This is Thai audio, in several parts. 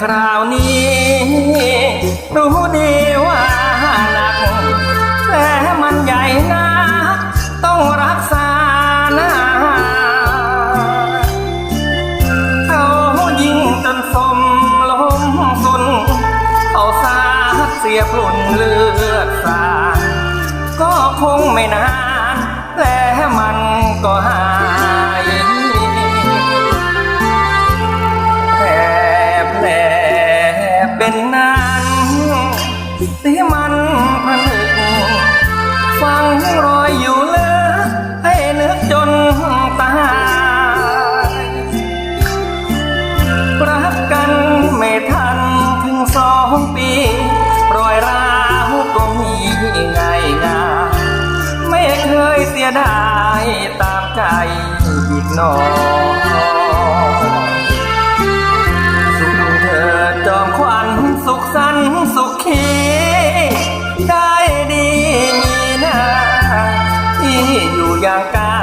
คราวนี้ รู้ดีว่าหนักแผลมันใหญ่นะต้องรักษาหน้าเขายิงจนสมล้มสุนเอาสาเสียพลุนเลือดสาก็คงไม่นานแผลมันก็หา ยเสียดายตามใจอีกหนอสุขเถิดจอมขวัญสุขสันต์สุขขีได้ดีมีหน้าที่อยู่อย่างกา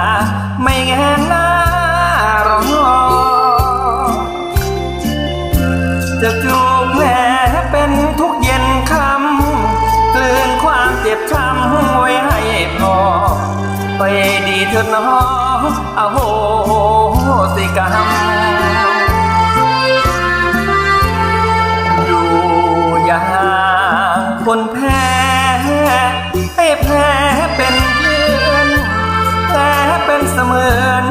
ไม่แงนหน้ารอจะจู เถิดน้ออโหสิกรรมอยู่อย่างคนแพ้ให้แพ้เป็นเพื่อนแพ้เป็นเสมือน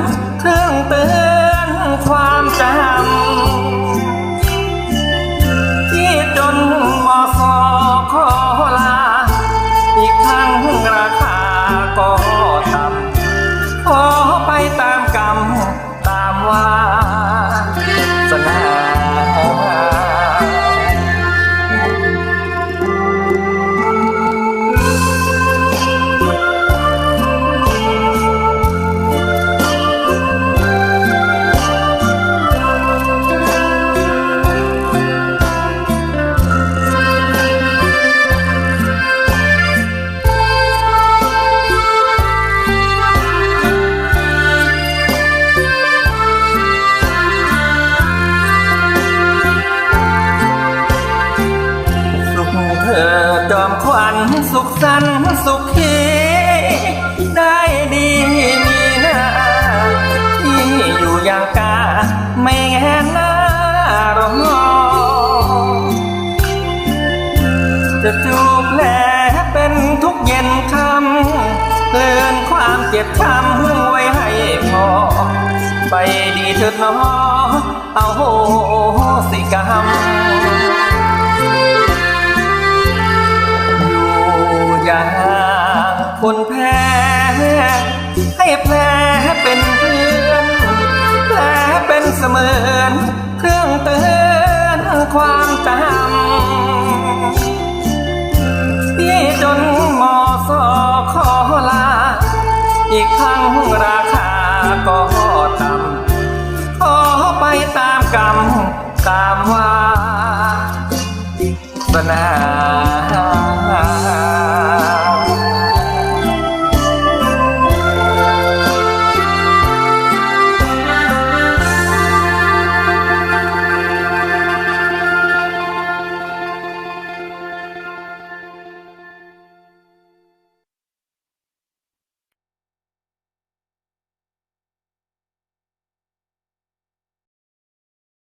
จอมขวัญสุขสันต์สุขีได้ดีมีน้าที่อยู่อย่างกาไม่แงนหน้ารอจะจูบแผลเป็นทุกเย็นคำเลือนความเจ็บช้ำไว้ให้พอ ไปดีเถิดน้อเอาโหสิกรรม คนแพ้ ให้แผลเป็นเพื่อนแผลเป็นเสมือน เครื่องเตือนความจำที่จนมอสอขอลา อีกครั้งราคาก็ต่ำขอไปตามกรรมตามวาสนา